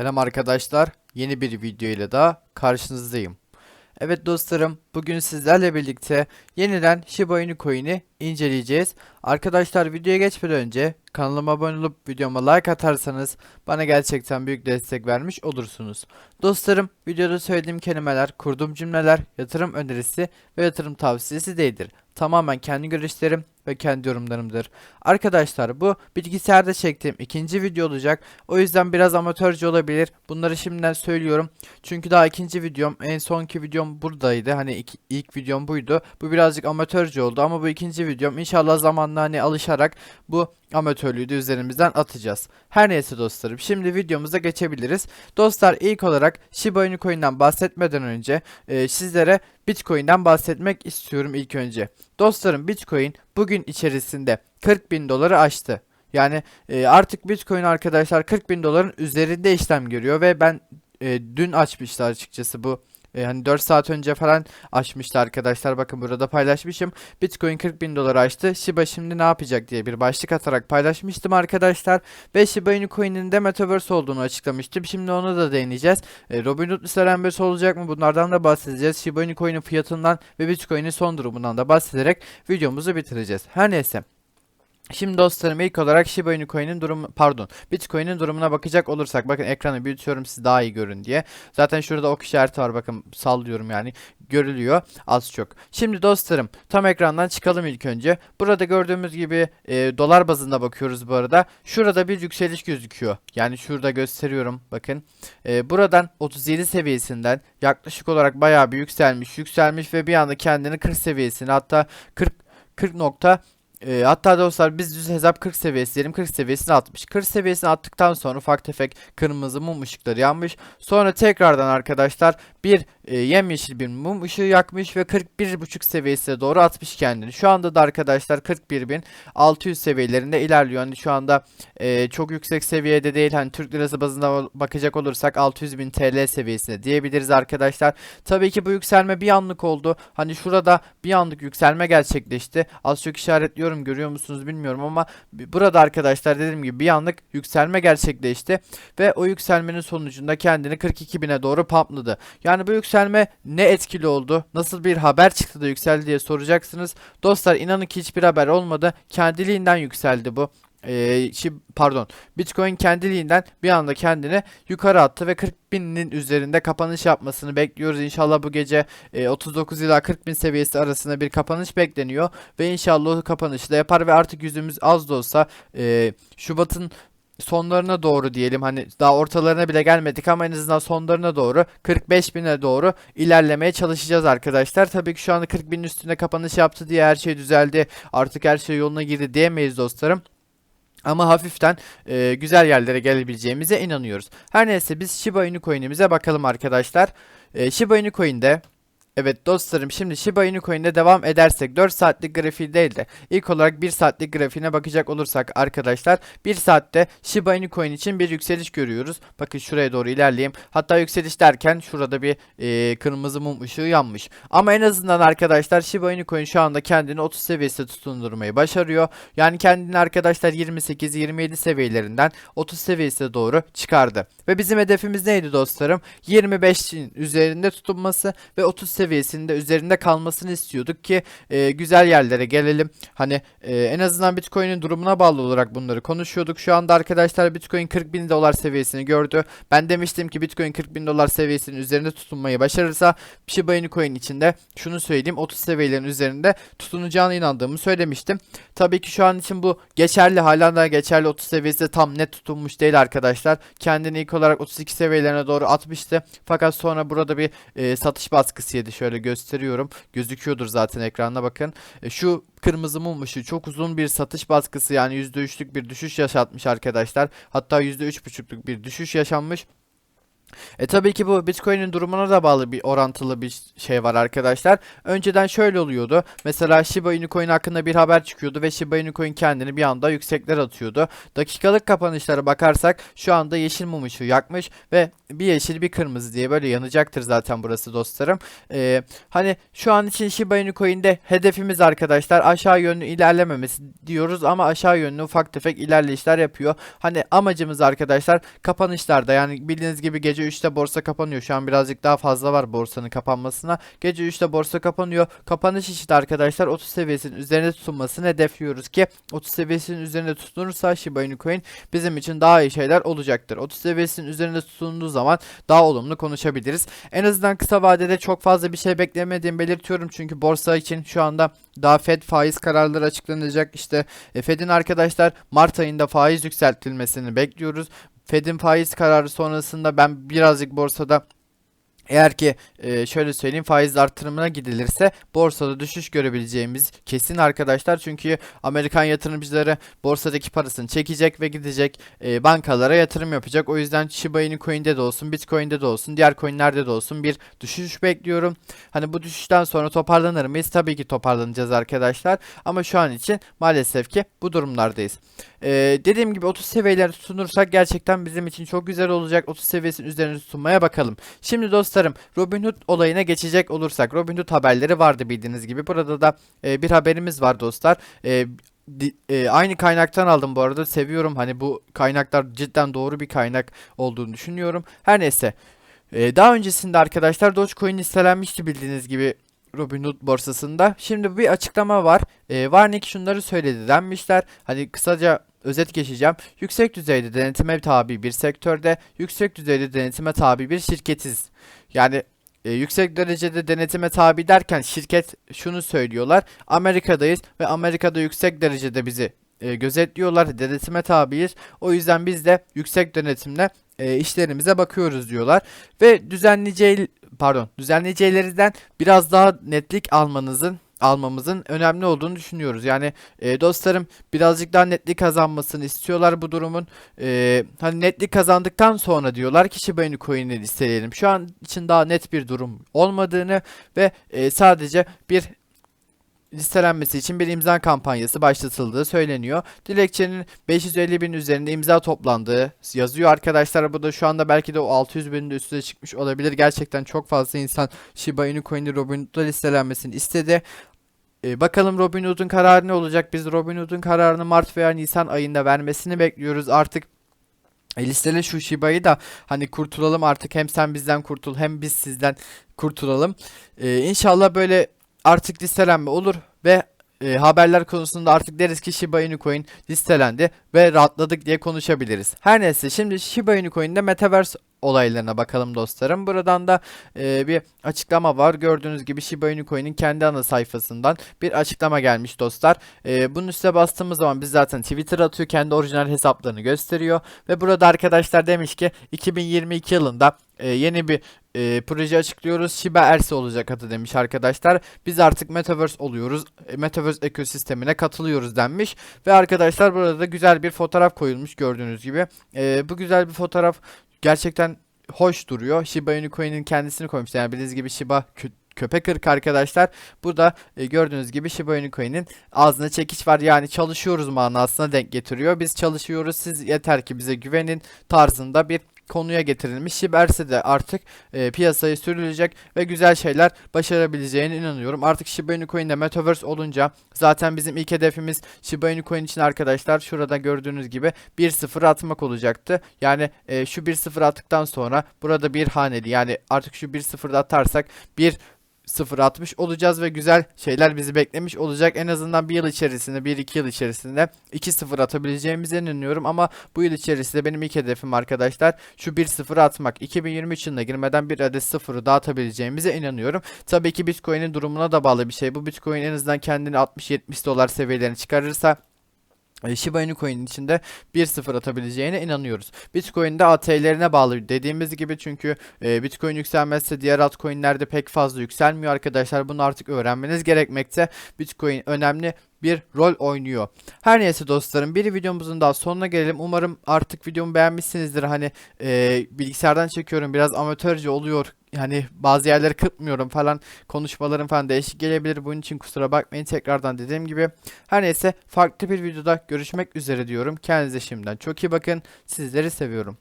Selam arkadaşlar. Yeni bir video ile daha karşınızdayım. Evet dostlarım, bugün sizlerle birlikte yeniden Shiba Inu coin'i inceleyeceğiz. Arkadaşlar videoya geçmeden önce kanalıma abone olup videoma like atarsanız bana gerçekten büyük destek vermiş olursunuz. Dostlarım, videoda söylediğim kelimeler, kurduğum cümleler, yatırım önerisi ve yatırım tavsiyesi değildir. Tamamen kendi görüşlerim ve kendi yorumlarımdır. Arkadaşlar bu bilgisayarda çektiğim ikinci video olacak. O yüzden biraz amatörce olabilir. Bunları şimdiden söylüyorum. Çünkü daha ikinci videom, en sonki videom buradaydı. Hani ilk, ilk videom buydu. Bu birazcık amatörce oldu ama bu ikinci videom inşallah zamanla hani alışarak bu amatörlüğü de üzerimizden atacağız. Her neyse dostlarım şimdi videomuza geçebiliriz. Dostlar ilk olarak Shiba Inu bahsetmeden önce e, sizlere Bitcoin'den bahsetmek istiyorum ilk önce. Dostlarım Bitcoin bugün içerisinde 40 bin doları aştı. Yani e, artık Bitcoin arkadaşlar 40 bin doların üzerinde işlem görüyor ve ben e, dün açmışlar açıkçası bu e, hani 4 saat önce falan açmıştı arkadaşlar. Bakın burada paylaşmışım. Bitcoin 40 bin dolar açtı. Shiba şimdi ne yapacak diye bir başlık atarak paylaşmıştım arkadaşlar. Ve Shiba Inu coin'in de Metaverse olduğunu açıklamıştım. Şimdi onu da değineceğiz. E, Robinhood Serembesi olacak mı? Bunlardan da bahsedeceğiz. Shiba Inu coin'in fiyatından ve Bitcoin'in son durumundan da bahsederek videomuzu bitireceğiz. Her neyse. Şimdi dostlarım ilk olarak Shiba Inu coin'in durumu pardon Bitcoin'in durumuna bakacak olursak bakın ekranı büyütüyorum siz daha iyi görün diye. Zaten şurada ok işareti var bakın sallıyorum yani görülüyor az çok. Şimdi dostlarım tam ekrandan çıkalım ilk önce. Burada gördüğümüz gibi e, dolar bazında bakıyoruz bu arada. Şurada bir yükseliş gözüküyor. Yani şurada gösteriyorum bakın. E, buradan 37 seviyesinden yaklaşık olarak bayağı bir yükselmiş yükselmiş ve bir anda kendini 40 seviyesine hatta 40 40 nokta e, hatta dostlar biz düz hesap 40 seviyesi diyelim 40 seviyesini atmış. 40 seviyesini attıktan sonra ufak tefek kırmızı mum ışıkları yanmış. Sonra tekrardan arkadaşlar bir e, yemyeşil bir mum ışığı yakmış ve 41.5 seviyesine doğru atmış kendini. Şu anda da arkadaşlar 41.600 seviyelerinde ilerliyor. Hani şu anda e, çok yüksek seviyede değil. Hani Türk lirası bazında bakacak olursak 600.000 TL seviyesinde diyebiliriz arkadaşlar. Tabii ki bu yükselme bir anlık oldu. Hani şurada bir anlık yükselme gerçekleşti. Az çok işaretliyorum görüyor musunuz bilmiyorum ama burada arkadaşlar dediğim gibi bir anlık yükselme gerçekleşti ve o yükselmenin sonucunda kendini 42.000'e doğru pumpladı. Yani bu yükselme ne etkili oldu? Nasıl bir haber çıktı da yükseldi diye soracaksınız. Dostlar inanın ki hiçbir haber olmadı. Kendiliğinden yükseldi bu. Şi- pardon Bitcoin kendiliğinden bir anda kendini yukarı attı ve 40 binin üzerinde kapanış yapmasını bekliyoruz. İnşallah bu gece e, 39 ila 40 bin seviyesi arasında bir kapanış bekleniyor ve inşallah o kapanışı da yapar ve artık yüzümüz az da olsa e, Şubat'ın sonlarına doğru diyelim hani daha ortalarına bile gelmedik ama en azından sonlarına doğru 45 bine doğru ilerlemeye çalışacağız arkadaşlar. Tabii ki şu anda 40 binin üstünde kapanış yaptı diye her şey düzeldi artık her şey yoluna girdi diyemeyiz dostlarım. Ama hafiften e, güzel yerlere gelebileceğimize inanıyoruz. Her neyse biz Shiba Inu bakalım arkadaşlar. E, Shiba Inu Evet dostlarım şimdi Shiba Inu coin'de devam edersek 4 saatlik grafiği değil de ilk olarak 1 saatlik grafiğine bakacak olursak arkadaşlar 1 saatte Shiba Inu coin için bir yükseliş görüyoruz. Bakın şuraya doğru ilerleyeyim. Hatta yükseliş derken şurada bir e, kırmızı mum ışığı yanmış. Ama en azından arkadaşlar Shiba Inu coin şu anda kendini 30 seviyesinde tutundurmayı başarıyor. Yani kendini arkadaşlar 28-27 seviyelerinden 30 seviyesine doğru çıkardı. Ve bizim hedefimiz neydi dostlarım? 25'in üzerinde tutunması ve 30 seviyesinde üzerinde kalmasını istiyorduk ki e, güzel yerlere gelelim. Hani e, en azından Bitcoin'in durumuna bağlı olarak bunları konuşuyorduk. Şu anda arkadaşlar Bitcoin 40 bin dolar seviyesini gördü. Ben demiştim ki Bitcoin 40 bin dolar seviyesinin üzerinde tutunmayı başarırsa Shiba Inu coin içinde şunu söyleyeyim 30 seviyelerin üzerinde tutunacağına inandığımı söylemiştim. Tabii ki şu an için bu geçerli hala da geçerli 30 seviyesi tam net tutunmuş değil arkadaşlar. Kendini ilk olarak 32 seviyelerine doğru atmıştı. Fakat sonra burada bir e, satış baskısı yedi. Şöyle gösteriyorum. Gözüküyordur zaten ekranda bakın. E, şu kırmızı mum ışığı çok uzun bir satış baskısı yani %3'lük bir düşüş yaşatmış arkadaşlar. Hatta %3.5'luk bir düşüş yaşanmış. E tabii ki bu Bitcoin'in durumuna da bağlı bir orantılı bir şey var arkadaşlar. Önceden şöyle oluyordu. Mesela Shiba Inu hakkında bir haber çıkıyordu ve Shiba Inu kendini bir anda yüksekler atıyordu. Dakikalık kapanışlara bakarsak şu anda yeşil mum ışığı yakmış ve bir yeşil bir kırmızı diye böyle yanacaktır zaten burası dostlarım. Ee, hani şu an için Shiba Inu Coin'de hedefimiz arkadaşlar aşağı yönlü ilerlememesi diyoruz ama aşağı yönlü ufak tefek ilerleyişler yapıyor. Hani amacımız arkadaşlar kapanışlarda yani bildiğiniz gibi gece 3'te borsa kapanıyor. Şu an birazcık daha fazla var borsanın kapanmasına. Gece 3'te borsa kapanıyor. Kapanış için arkadaşlar 30 seviyesinin üzerine tutunmasını hedefliyoruz ki 30 seviyesinin üzerinde tutunursa Shiba Inu Coin bizim için daha iyi şeyler olacaktır. 30 seviyesinin üzerinde tutunduğu daha olumlu konuşabiliriz. En azından kısa vadede çok fazla bir şey beklemediğimi belirtiyorum çünkü borsa için şu anda daha Fed faiz kararları açıklanacak. İşte e, Fed'in arkadaşlar Mart ayında faiz yükseltilmesini bekliyoruz. Fed'in faiz kararı sonrasında ben birazcık borsada eğer ki e, şöyle söyleyeyim faiz artırımına gidilirse borsada düşüş görebileceğimiz kesin arkadaşlar. Çünkü Amerikan yatırımcıları borsadaki parasını çekecek ve gidecek e, bankalara yatırım yapacak. O yüzden Shiba Inu Coin'de de olsun, Bitcoin'de de olsun, diğer coin'lerde de olsun bir düşüş bekliyorum. Hani bu düşüşten sonra toparlanır mıyız? Tabii ki toparlanacağız arkadaşlar. Ama şu an için maalesef ki bu durumlardayız. Ee, dediğim gibi 30 seviyeler tutunursak gerçekten bizim için çok güzel olacak. 30 seviyesinin üzerine tutunmaya bakalım. Şimdi dostlarım Robinhood olayına geçecek olursak Robinhood haberleri vardı bildiğiniz gibi. Burada da e, bir haberimiz var dostlar. E, e, aynı kaynaktan aldım bu arada. Seviyorum hani bu kaynaklar cidden doğru bir kaynak olduğunu düşünüyorum. Her neyse. E, daha öncesinde arkadaşlar Dogecoin listelenmişti bildiğiniz gibi Robinhood borsasında. Şimdi bir açıklama var. E, Warnick şunları söyledi denmişler. Hani kısaca özet geçeceğim. Yüksek düzeyde denetime tabi bir sektörde, yüksek düzeyde denetime tabi bir şirketiz. Yani e, yüksek derecede denetime tabi derken şirket şunu söylüyorlar. Amerika'dayız ve Amerika'da yüksek derecede bizi e, gözetliyorlar, denetime tabiyiz. O yüzden biz de yüksek denetimle e, işlerimize bakıyoruz diyorlar. Ve düzenleyici pardon düzenleyicilerinden biraz daha netlik almanızın almamızın önemli olduğunu düşünüyoruz. Yani e, dostlarım birazcık daha netlik kazanmasını istiyorlar bu durumun. E, hani netlik kazandıktan sonra diyorlar ki Shiba Inu Coin'i listeleyelim. Şu an için daha net bir durum olmadığını ve e, sadece bir listelenmesi için bir imza kampanyası başlatıldığı söyleniyor. Dilekçenin 550 bin üzerinde imza toplandığı yazıyor arkadaşlar. Bu da şu anda belki de o 600 binin üstüne çıkmış olabilir. Gerçekten çok fazla insan Shiba Inu Coin'i Robinhood'da listelenmesini istedi. Ee, bakalım Robinhood'un kararı ne olacak? Biz Robinhood'un kararını Mart veya Nisan ayında vermesini bekliyoruz. Artık e, listele şu Shiba'yı da hani kurtulalım artık hem sen bizden kurtul hem biz sizden kurtulalım. Ee, inşallah böyle artık listelenme olur ve e, haberler konusunda artık deriz ki Shiba Inu Coin listelendi ve rahatladık diye konuşabiliriz. Her neyse şimdi Shiba Inu Coin'de Metaverse olaylarına bakalım dostlarım. Buradan da e, bir açıklama var. Gördüğünüz gibi Shiba Inu Coin'in kendi ana sayfasından bir açıklama gelmiş dostlar. E, bunun üstüne bastığımız zaman biz zaten Twitter atıyor. Kendi orijinal hesaplarını gösteriyor. Ve burada arkadaşlar demiş ki 2022 yılında e, yeni bir e, proje açıklıyoruz. Shiba Erse olacak adı demiş arkadaşlar. Biz artık Metaverse oluyoruz. E, Metaverse ekosistemine katılıyoruz denmiş. Ve arkadaşlar burada da güzel bir fotoğraf koyulmuş gördüğünüz gibi. E, bu güzel bir fotoğraf gerçekten hoş duruyor. Shiba Inu Coin'in kendisini koymuş. Yani bildiğiniz gibi Shiba kö- köpek ırkı arkadaşlar. Burada e, gördüğünüz gibi Shiba Inu Coin'in ağzına çekiç var. Yani çalışıyoruz manasına denk getiriyor. Biz çalışıyoruz. Siz yeter ki bize güvenin tarzında bir konuya getirilmiş. Shiberse de artık e, piyasaya sürülecek ve güzel şeyler başarabileceğine inanıyorum. Artık Shiba Inu Coin'de Metaverse olunca zaten bizim ilk hedefimiz Shiba Inu Coin için arkadaşlar şurada gördüğünüz gibi 1-0 atmak olacaktı. Yani e, şu 1-0 attıktan sonra burada bir haneli yani artık şu 1-0'da atarsak 1 0.60 olacağız ve güzel şeyler bizi beklemiş olacak. En azından bir yıl içerisinde, 1-2 yıl içerisinde 2-0 atabileceğimize inanıyorum ama bu yıl içerisinde benim ilk hedefim arkadaşlar şu 1-0 atmak. 2023 yılına girmeden bir adet 0'ı dağıtabileceğimize inanıyorum. Tabii ki Bitcoin'in durumuna da bağlı bir şey. Bu Bitcoin en azından kendini 60-70 dolar seviyelerine çıkarırsa Shiba Inu coin'in içinde 1-0 atabileceğine inanıyoruz. Bitcoin'de AT'lerine bağlı dediğimiz gibi çünkü e, Bitcoin yükselmezse diğer altcoin'lerde pek fazla yükselmiyor arkadaşlar. Bunu artık öğrenmeniz gerekmekte. Bitcoin önemli bir rol oynuyor. Her neyse dostlarım bir videomuzun daha sonuna gelelim. Umarım artık videomu beğenmişsinizdir. Hani e, bilgisayardan çekiyorum biraz amatörce oluyor. Yani bazı yerleri kırpmıyorum falan. Konuşmalarım falan değişik gelebilir. Bunun için kusura bakmayın. Tekrardan dediğim gibi. Her neyse farklı bir videoda görüşmek üzere diyorum. Kendinize şimdiden çok iyi bakın. Sizleri seviyorum.